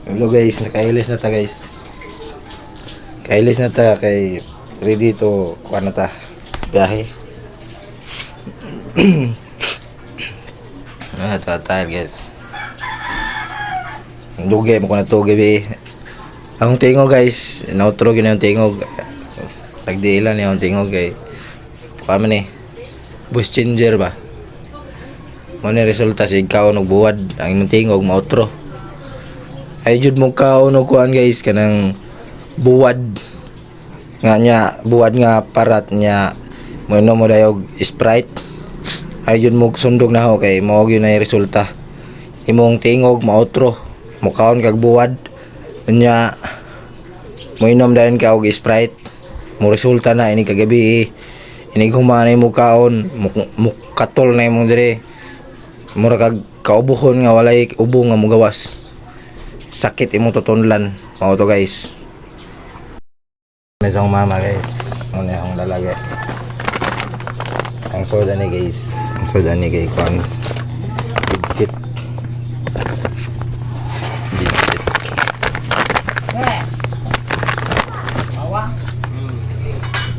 Hello guys, nakailis na ta guys. Kailis na ta kay ready to kuha na ta. Biyahe. ah, ta tayo guys. Dugay mo ko na to gabi. Ang tingog guys, nautro gina yung tingog. Sagdi ilan yung tingog kay kuha man eh. Bus changer ba? Mo ni resulta sa ikaw og buwad ang imong tingog mautro ay jud mo kaon og kuan guys kanang buwad nga nya buwad nga parat nya mo inom mo dayog sprite. Ay jud mo sundog na ho kay mao gyud na resulta. Imong tingog mautro mo kaon kag buwad. Nya mo inom dayon ka og sprite. Mo resulta na ini kagabi ini humanay mo kaon. Mo katol na imong dire. Mura kag kaubuhon nga walay ubo nga mugawas sakit imong tutunlan. Mao to guys. Mesong mama guys? Ano yung lalagay? Ang soda ni guys. Ang soda ni guys kon bigsit bigsit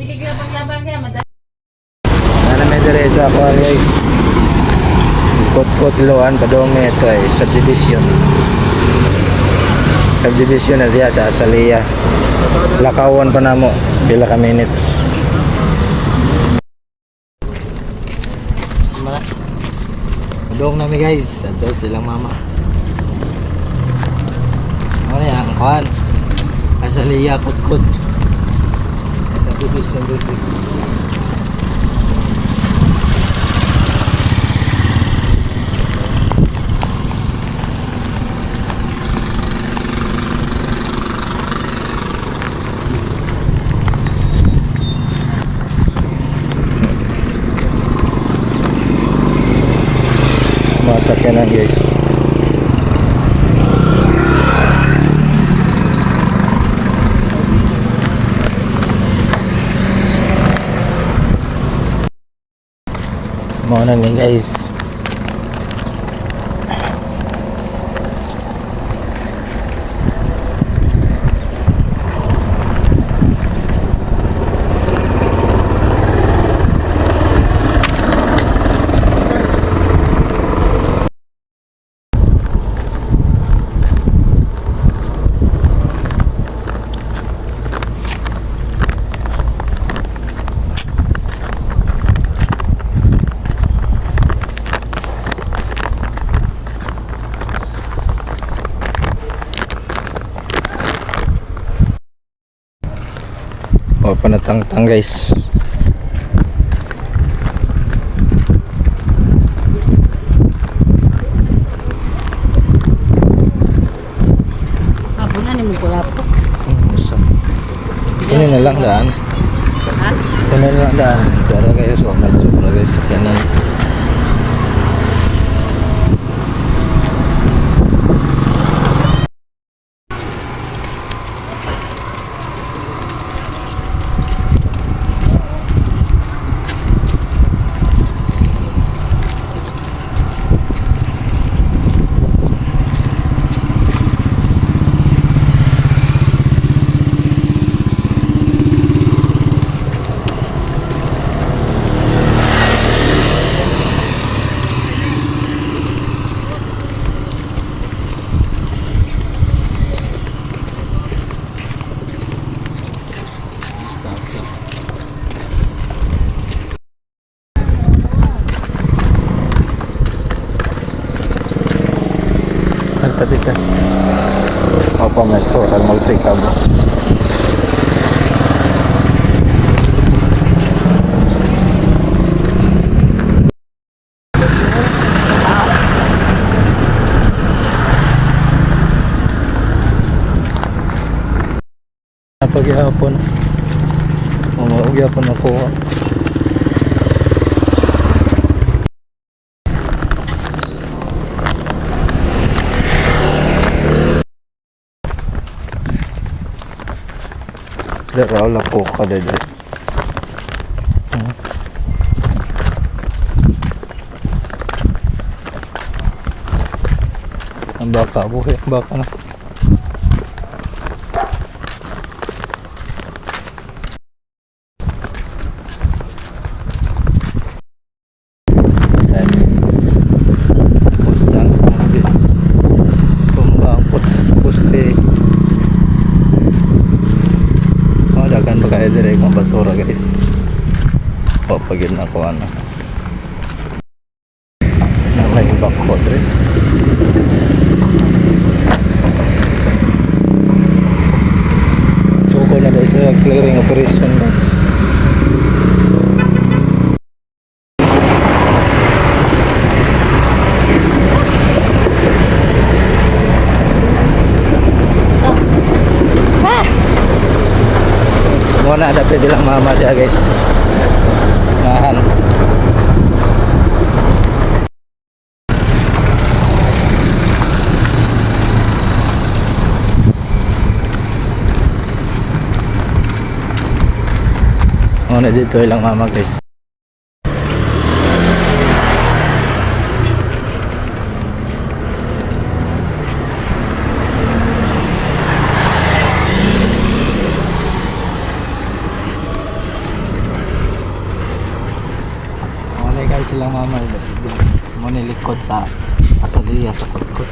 Sige, labang-labang kaya madali. Ano may dire sa ako guys? Kot-kot loan padome ito ay subdivision Subdivision na diya sa Asalia Lakawan pa na mo Pila ka minutes. Madong nami guys. Ato silang mama. Ano yan? Kuhan Asalia kot-kot Subdivision dito mga sakyanan guys. Mga nang guys o panatang-tang guys Habunan ni mo pula po. Kunin na lang daan. Ha? Kunin na lang daan. Pero kayo so medyo para guys sakyanan. Artabikas. Apa metro dan multi kabel. Paghihapon. Umagyapon ako. Daraw lang po ka dede. Ang baka, buhay ang baka na. Ano. Na may bako dre. So ko na dahil sa clearing operation guys. Muna ada pwede lang mama siya guys. Nahan. Muna dito lang mama guys. Silang mama. Muna likod sa asaliya sa kutkot.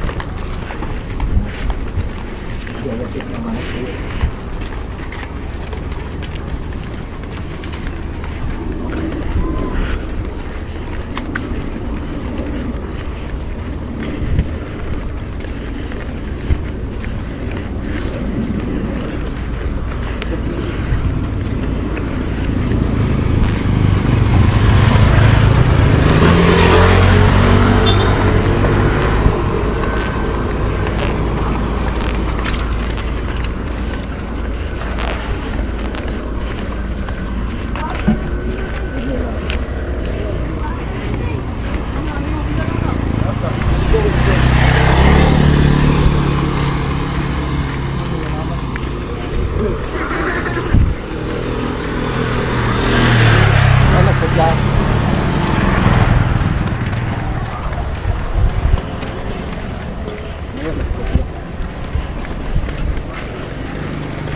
Ano sa dyan?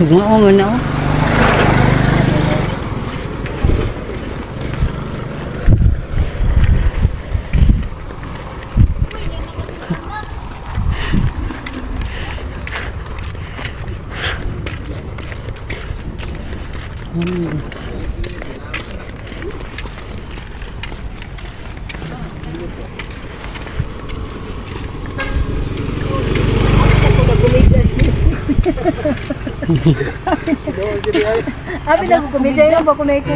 Oo nga na. Abi na ko medyo yung ba kunay ko.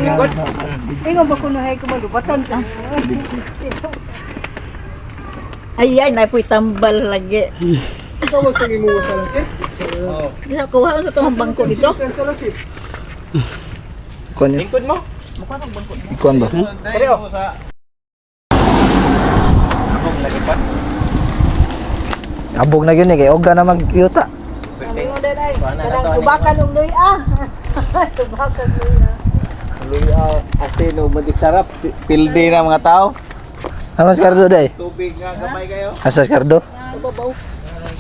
Ingon ba kunay ko malupatan ko. Ay, ay, na po'y tambal lagi. Ikaw mo sa imo sa lasit? Isa, kuha sa itong bangko dito. Sa lasit. Ikuan yun? Lingkod mo? Ikuan ba? Pero sa Abog lagi pa. Abog na yun eh. Kaya huwag ka na mag-yuta. Din ay. Kanang subakan og luy ah. Subakan luy ah. Luya asin o madik sarap. Pilde na mga tao. Ano si Cardo day? Tubig nga gamay kayo. Asa si Cardo? Babaw.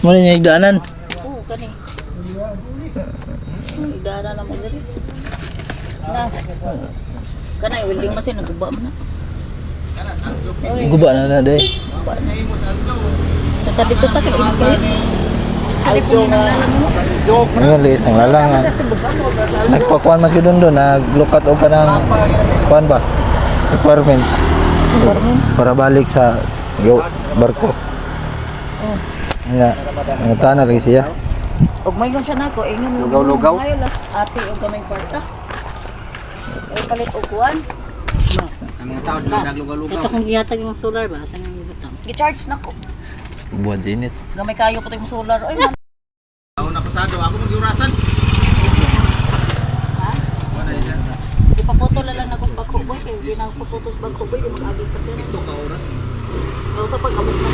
Muna niya igdaanan. Oo, kani. Idara na mo diri. Na. Kanay, welding machine, naguba mo na. Guba na na day. Tata dito ta kay Ngayon, liis ng lalangan. Nagpakuan mas doon doon. Naglukat o ka ng kuan ba? Requirements. Para balik sa yo, barko. Nga, nga tanah lagi siya. Og may siya nako, ingon Lugaw-lugaw? Ate og gamay kwarta. Ay palit og kuan. Ang mga tao naglugaw-lugaw. Ito kung gihatag yung solar ba, saan ang ibutang? Gi-charge nako. Buwan sinit. Gamay kayo ko yung solar. Ay, man. Ako na pasado, ako mag-iurasan. Ipapoto na lang ako sa bako boy. Kaya hindi na ako papoto sa bako boy. Di mag-agig sa pera. Ito ka oras. O sa pag-abot na.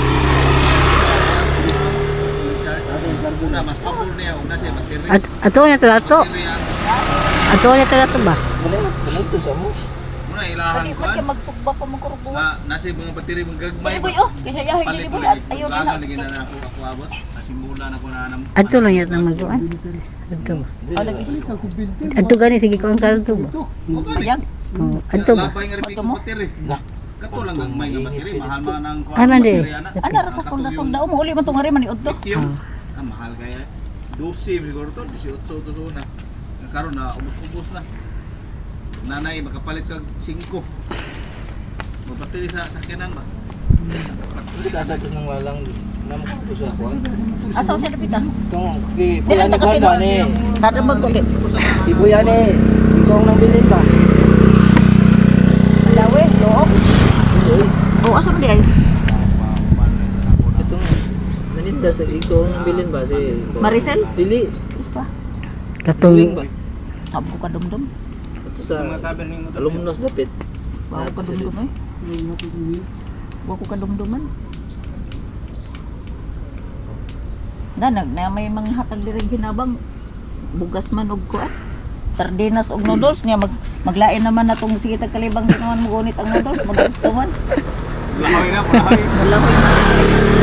Mas pabor niya na siya. At ato niya talato. Battery ang Ato niya talato ba? Una ilahan Kani ko. ko kaya magsugba pa mo kurog buwan. Na nasa mga battery mong gagmay. Boy boy oh. Kaya ko boy. lagi. Ayaw na Kaga na. lagi na ako ako abot. Nasimula na ko na nam. Ato lang yata magduan. Oh, lagi. Ato gani sige ko ang karto ba? Ayang. Oh, ato ba? Repeat mo. Kato lang gagmay nga battery, mahal man ang kuha. Ay, man, di. Ana ratas kung datong daw mo uli man tong hari man ni udto. Lithium. Ah, mahal kaya. 12 siguro to, 18 to so na. Karon na ubos-ubos na. Nanay makapalit kag 5. Mabatili sa sakyanan ba? Hindi ka sa ng walang naman ko sa. Asa siya napita? Itong kay Buyan ni Banda ni. Kada ko? Kay Buyan ni. Isong nang bilin ba? Lawe, loob. Oh, asa mo di ay? Itong naninda sa isong nang bilin ba si Maricel? Dili. Katong ba? Sapo ka dumdum. Ito sa alumnos dapit. Bawa ka dumdum eh. Bawa ko ka dumduman. Na, may mga hatag diri ginabang bugas man og kuat. Sardinas og noodles niya mag maglain naman na tong sige tag kalibang ginawan mo gunit ang noodles magsuman. Lahoy na, lahoy. Wala ko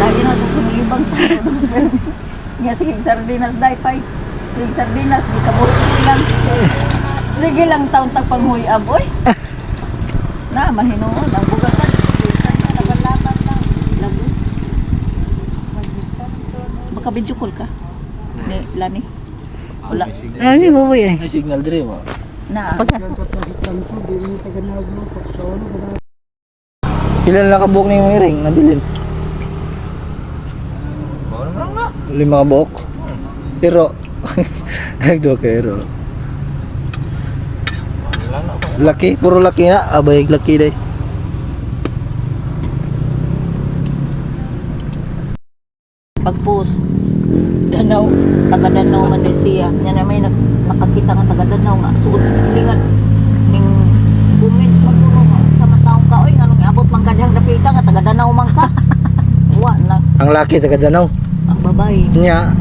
lain na tong kalibang niya sige sardinas dai pay. Sige sardinas di kabuhi lang. Sige lang taon tag panghuy aboy. Na mahinoon ang bugasan. Baka video call ka. Ni Lani. Wala. ano ni buboy eh. May signal dire ba? Na. Pagka Ilan na kabuok ni yung ring na bilin? Lima kabuok. Pero nagdo pero Laki, puro laki na. Abay, laki day. Danaw. Taga Danaw man ni siya. Nya na may nak nakakita nga taga Danaw nga suot silingan. Ning ko nga sa mataong ka oy nganong abot man kadang dapita nga taga Danaw man ka. Wa na Ang laki taga Danau. ang babae. Nya.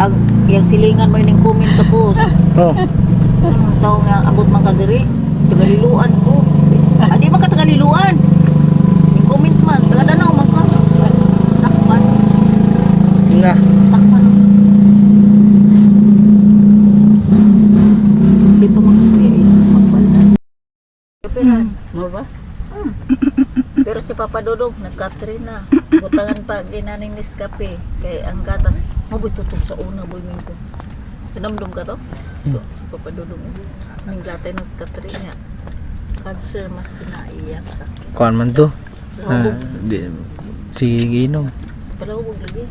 Ang yang silingan mo ning comment sa post. Oh. Ang tao nga abot man ka diri. Tagaliluan ko. Adi man ka tagaliluan. Ning comment man taga Danaw man ka. Sakpan. Na. Sakpan. Di pa makasaya magpaldan. Kapiran. Mo ba? Hmm. Pero si Papa Dodong nagkatrina. Butangan pa ginaning Nescafe kay ang gatas mo tutog sa una boy mingo. Pinamdum ka to? To, si Papa Dodong. Ning latay ng Katrina. Cancer mas kinaiyak sa akin. Kuan man to. Sa hubog. di, sige ginom. Palahubog lagi.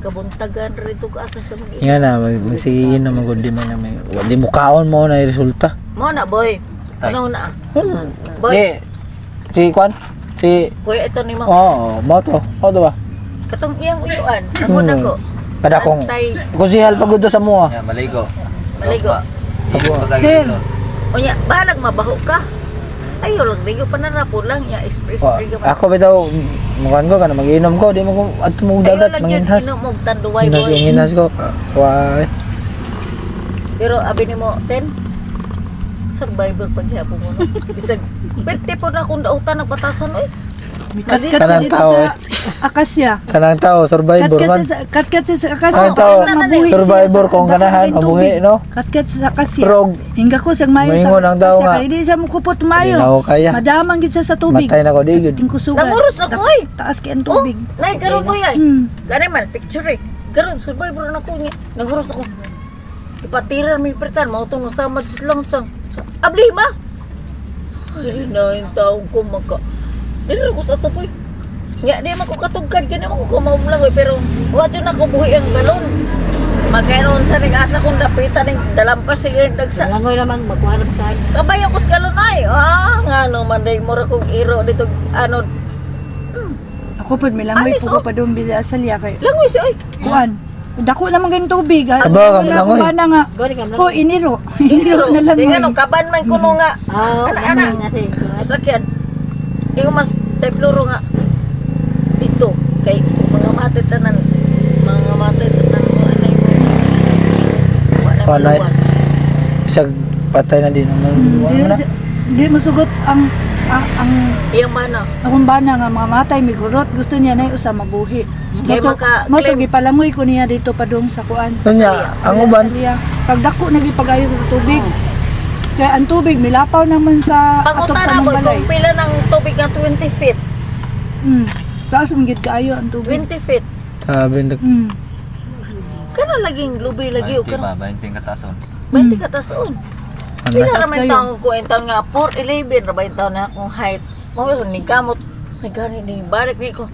Kabuntagan rito ka asa sa mga Nga na, mag, magsige ginom magod di man na may. Di mo kaon mo na yung resulta. Mo na boy. Ano na? Boy, Di, si Kuan, si, kuya ito ni mo. oo, oh, mo to. O, diba? Katong iyang uyuan. Ang una ko. Kada kong, Antay. kung si Hal pagod sa mo ah. Ya, maligo. Maligo. Sir. O niya, balag mabaho ka. Ayaw lang, ligo pa na po lang. Ya, express Wa- ligo Ako bitaw, mukan ko, kana mag-inom ko, di mo ko, at mo Ayaw dagat, lang yun, manginhas. inom mo tanduway yung hinas ko. Why? Pero abi ni mo, ten, survivor paghihapon mo. No? Bisag, pwede po na kung dautan ng batasan, oy. Katkat siya dito tao, sa eh. akasya. Kanang tao, survivor Katkat man. sa katkat siya sa akasya. Kanang tao, survivor sa kung ganahan, mabuhi, no? Katkat siya sa akasya. Pero, Hingga ko sa mayo sa Moingon ang tao akasya, nga. kaya Hindi siya mukupot hindi mayo. na ako kaya. Madamang gid sa tubig. Matay na ko, di. Tingkusugan. Nanguros ako, oy. Taas kay ang Oh, tubig. nay, karon ko yan. Hmm. Gani man, picture eh. Garon, survivor na ko niya. Naghuros ako. Ipatiran may pertan, mau itong nasamad sa lang sang. Sa, abli ma! Ay, na yung taong ko maka. Dili ko sa tapoy. Nga, di man ko katugkad, gani man ko kumaulang eh. Pero, wadyo na ko buhi ang galon. Magkairoon sa ning asa kong dapitan ng dalampas sige dagsa. langoy lamang magkuhanap ka. Kabayo ko sa galon ay. Ah, nga no, manday mo ra kong iro dito, ano, Ako pud may langoy Alis, po ko oh. pa doon bisa asalya kay langoy siya ay. kuan. Dako naman ganito tubig. ha? Aba, Wala langoy. akong bana nga. Gori ka Oh, iniro. iniro na lang. Di nga no, kaban man kuno nga. Ah, Ana, ana. Masakyan. Di ko mas tepluro nga. Dito. Kay mga mate tanan. Mga mate tanan mo. Ano yung Wala Walay. maluwas. Isag patay na din. Ano Di, na? di masugot ang ang, ang Iyang mana. akong bana nga mga matay may gurot gusto niya na usa mabuhi. Kaya Moto- maka- moto claim- gipalangoy ko niya dito pa doon sa kuan. Kanya, ang uban, Asalya. Pagdako nagipagayo sa tubig. Kaya ang tubig milapaw naman sa atok Pangunta sa na boy, balay. kung pila ng tubig nga 20 feet. Hmm. Taas ang gid kaayo ang tubig. 20 feet. sabi na, Hmm. Kana laging lubi lagi. O 20 kana. ba? 20 katason. 20 katason. Pila naman taong ko. Ang taon nga 4'11. Rabay taon na akong height. Mao ni gamot. May gani ni balik ni ko.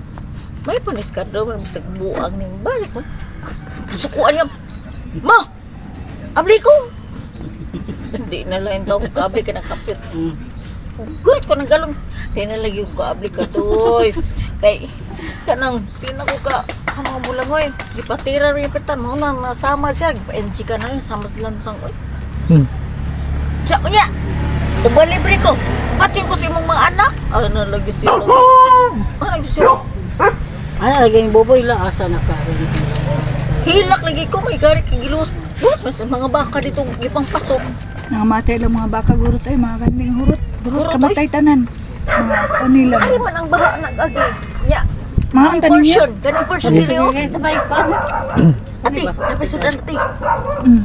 May panis ka daw bisag buang ni balik mo. Sukuan niya. Ma. Abli ko. Hindi na lang daw ko abli ka nakapit. Gurit ko ng galong. Di na lagi ko abli ka doy. Kay kanang tina ko ka kanang bulangoy. Di patira rin petan mo na nasama siya. NG ka na rin sama lang sang oy. Hmm. Ko niya. Ubalibre ko. Pati ko sa imong mga anak. Ano lagi sila. Ano lagi sila. Ano lagi yung boboy la asa na ka. Hilak lagi ko. May gari kagilos. Bus, mas mga baka dito ipang pasok. Nangamatay lang mga baka gurot ay mga kanding hurot. Hurot, kamatay tanan. Mga kanila. Ay man ang baha nag-agi. Ya. Mga ang tanin niya. Portion. Ganang portion nila. oh. Ati, napisod ati. Mm.